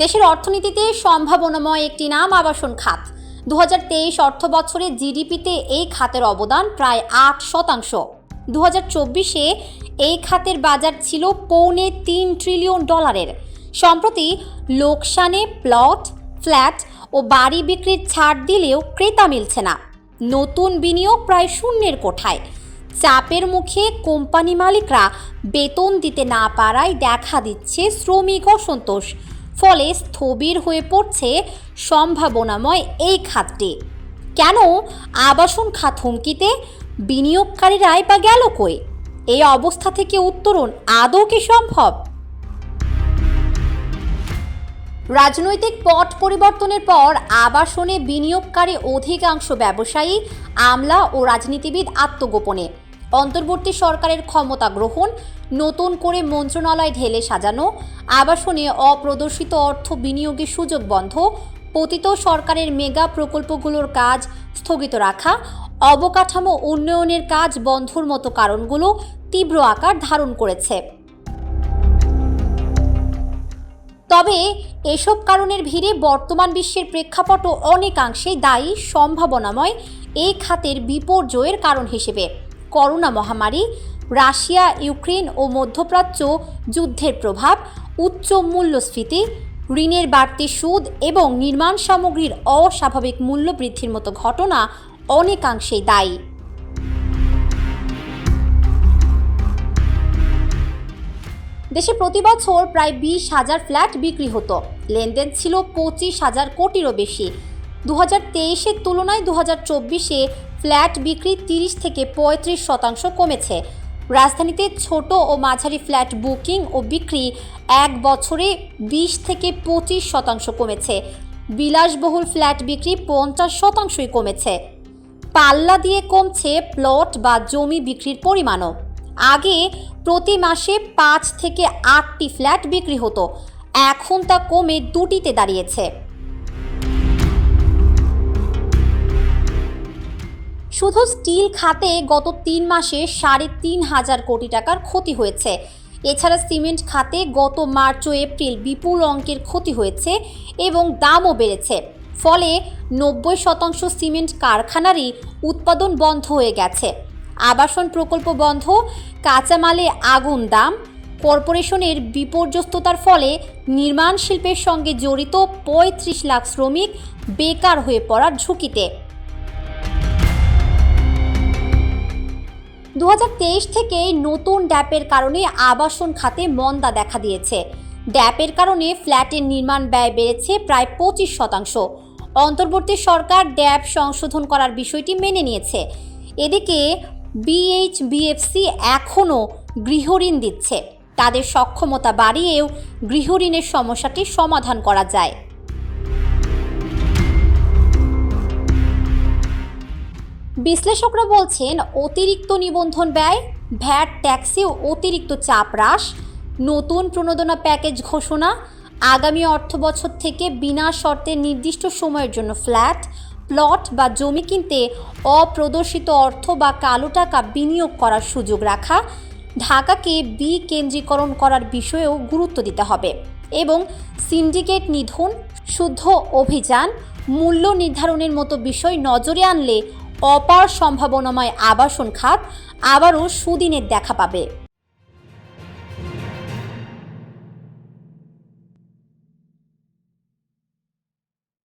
দেশের অর্থনীতিতে সম্ভাবনাময় একটি নাম আবাসন খাত। দু হাজার তেইশ অর্থ বছরে জিডিপিতে এই খাতের অবদান প্রায় আট শতাংশ। দু হাজার চব্বিশে এই খাতের বাজার ছিল পৌনে তিন ট্রিলিয়ন ডলারের। সম্প্রতি লোকসানে প্লট, ফ্ল্যাট ও বাড়ি বিক্রির ছাড় দিলেও ক্রেতা মিলছে না। নতুন বিনিয়োগ প্রায় শূন্যের কোঠায়। চাপের মুখে কোম্পানি মালিকরা বেতন দিতে না পারায় দেখা দিচ্ছে শ্রমিক অসন্তোষ। ফলে স্থবির হয়ে পড়ছে সম্ভাবনাময় এই খাতটি। কেন? আবাসন খাত হুমকিতে বিনিয়োগকারীরাই বা গেল কই? এই অবস্থা থেকে উত্তরণ আদৌ কি সম্ভব? রাজনৈতিক পট পরিবর্তনের পর আবাসনে বিনিয়োগকারী অধিকাংশ ব্যবসায়ী আমলা ও রাজনীতিবিদ আত্মগোপনে। অন্তর্বর্তী সরকারের ক্ষমতা গ্রহণ, নতুন করে মন্ত্রণালয় ঢেলে সাজানো, আবাসনে অপ্রদর্শিত অর্থ বিনিয়োগের সুযোগ বন্ধ, পতিত সরকারের মেগা প্রকল্পগুলোর কাজ স্থগিত রাখা, অবকাঠামো উন্নয়নের কাজ বন্ধর মতো কারণগুলো তীব্র আকার ধারণ করেছে। তবে এসব কারণের ভিড়ে বর্তমান বিশ্বের প্রেক্ষাপটও অনেকাংশেই দায়ী, সম্ভাবনাময় এই খাতের বিপর্যয়ের কারণ হিসেবে। করোনা মহামারী, রাশিয়া, ইউক্রেন ও মধ্যপ্রাচ্য যুদ্ধের প্রভাব, উচ্চ মূল্যস্ফীতি, ঋণের বাড়তি সুদ এবং নির্মাণ সামগ্রীর অস্বাভাবিক মূল্য বৃদ্ধির মতো ঘটনা অনেকাংশেই দায়ী। দেশে প্রতি বছর প্রায় বিশ হাজার ফ্ল্যাট বিক্রি হতো। লেনদেন ছিল পঁচিশ হাজার কোটিরও বেশি। দু হাজার তেইশের তুলনায় দু হাজার চব্বিশে ফ্ল্যাট বিক্রি তিরিশ থেকে পঁয়ত্রিশ শতাংশ কমেছে। রাজধানীতে ছোট ও মাঝারি ফ্ল্যাট বুকিং ও বিক্রি এক বছরে বিশ থেকে পঁচিশ শতাংশ কমেছে। বিলাসবহুল ফ্ল্যাট বিক্রি পঞ্চাশ শতাংশই কমেছে। পাল্লা দিয়ে কমছে প্লট বা জমি বিক্রির পরিমাণও। আগে প্রতি মাসে পাঁচ থেকে আটটি ফ্ল্যাট বিক্রি হতো। এখন তা কমে দুটিতে দাঁড়িয়েছে। শুধু স্টিল খাতে গত তিন মাসে সাড়ে তিন হাজার কোটি টাকার ক্ষতি হয়েছে। এছাড়া সিমেন্ট খাতে গত মার্চ ও এপ্রিল বিপুল অঙ্কের ক্ষতি হয়েছে এবং দামও বেড়েছে। ফলে নব্বই শতাংশ সিমেন্ট কারখানারই উৎপাদন বন্ধ হয়ে গেছে। আবাসন প্রকল্প বন্ধ কাঁচামালে আগুন দাম, কর্পোরেশনের বিপর্যস্ততার ফলে নির্মাণ শিল্পের সঙ্গে জড়িত পঁয়ত্রিশ লাখ শ্রমিক বেকার হয়ে পড়ার ঝুঁকিতে। দু হাজার তেইশ থেকে নতুন ড্যাপের কারণে আবাসন খাতে মন্দা দেখা দিয়েছে। ড্যাপের কারণে ফ্ল্যাটের নির্মাণ ব্যয় বেড়েছে প্রায় পঁচিশ শতাংশ। অন্তর্বর্তী সরকার ড্যাপ সংশোধন করার বিষয়টি মেনে নিয়েছে। এদিকে বিএইচবিএফসি এখনও গৃহঋণ দিচ্ছে। তাদের সক্ষমতা বাড়িয়েও গৃহঋণের সমস্যাটি সমাধান করা যায়। বিশ্লেষকরা বলছেন, অতিরিক্ত নিবন্ধন ব্যয়, ভ্যাট ট্যাক্সে অতিরিক্ত চাপ হ্রাস, নতুন প্রণোদনা প্যাকেজ ঘোষণা, আগামী অর্থবছর থেকে বিনা শর্তে নির্দিষ্ট সময়ের জন্য ফ্ল্যাট, প্লট বা জমি কিনতে অপ্রদর্শিত অর্থ বা কালো টাকা বিনিয়োগ করার সুযোগ রাখা, ঢাকাকে বিকেন্দ্রীকরণ করার বিষয়েও গুরুত্ব দিতে হবে এবং সিন্ডিকেট নিধন, শুদ্ধ অভিযান, মূল্য নির্ধারণের মতো বিষয় নজরে আনলে অপার সম্ভাবনাময় আবাসন খাত আবারও সুদিনের দেখা পাবে।